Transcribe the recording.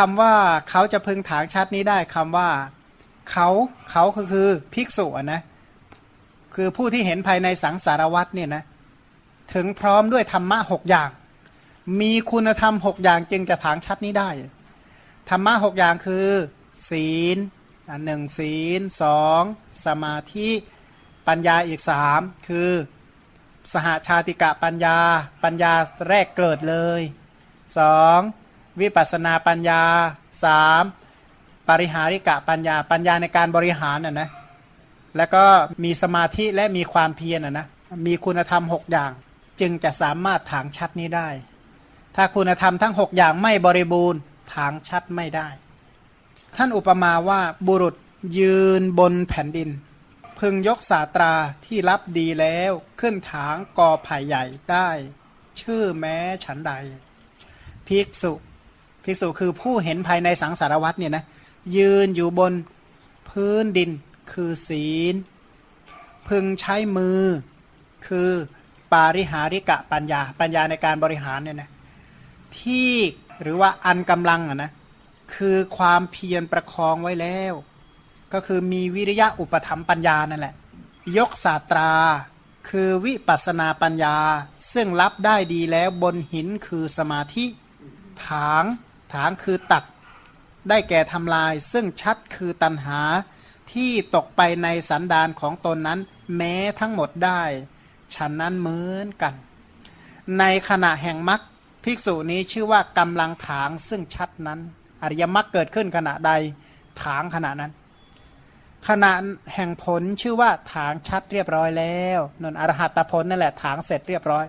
คำว่าเขาจะพึงถางชัดนี้ได้คำว่าเขาเขาก็คือภิกษุนะคือผู้ที่เห็นภายในสังสารวัตเนี่ยนะถึงพร้อมด้วยธรรมะหกอย่าง มีคุณธรรมหกอย่างจึงจะถางชัดนี้ได้ ธรรมะหกอย่างคือ ศีลหนึ่งศีลสองสมาธิปัญญาอีกสามคือสหชาติกะปัญญา ปัญญาแรกเกิดเลยสอง วิปัสนาปัญญาสามปริหาริกะปัญญา ปัญญาในการบริหารน่ะนะแล้วก็มีสมาธิและมีความเพียรน่ะนะมีคุณธรรมหกอย่างจึงจะสามารถถางชัดนี้ได้ ถ้าคุณธรรมทั้ง 6 อย่างไม่บริบูรณ์ถางชัดไม่ได้ ท่านอุปมาว่าบุรุษยืนบนแผ่นดิน พึงยกสาตราที่รับดีแล้วขึ้นถางกอไผ่ใหญ่ได้ ชื่อแม้ฉันใด ภิกษุ ภิกษุคือผู้เห็นภายในสังสารวัตเนี่ยนะยืนอยู่บนพื้นดินคือศีล พึงใช้มือคือปาริหาริกะปัญญา ปัญญาในการบริหารเนี่ยนะที่หรือว่าอันกำลังอะนะคือความเพียรประคองไว้แล้ว ก็คือมีวิริยะอุปถัมปัญญานั่นแหละ ยกศาสตราคือวิปัสสนาปัญญา ซึ่งรับได้ดีแล้วบนหินคือสมาธิถาง ถางคือตัดได้แก่ทำลาย ซึ่งชัดคือตัณหาที่ตกไปในสันดานของตนนั้น แม้ทั้งหมดได้ฉันนั้นเหมือนกัน ในขณะแห่งมรรคภิกษุนี้ชื่อว่ากำลังถางซึ่งชัดนั้น อริยมรรคเกิดขึ้นขณะใดถางขณะนั้น ขณะแห่งผลชื่อว่าถางชัดเรียบร้อยแล้วนนอรหัตผลนั่นแหละถางเสร็จเรียบร้อย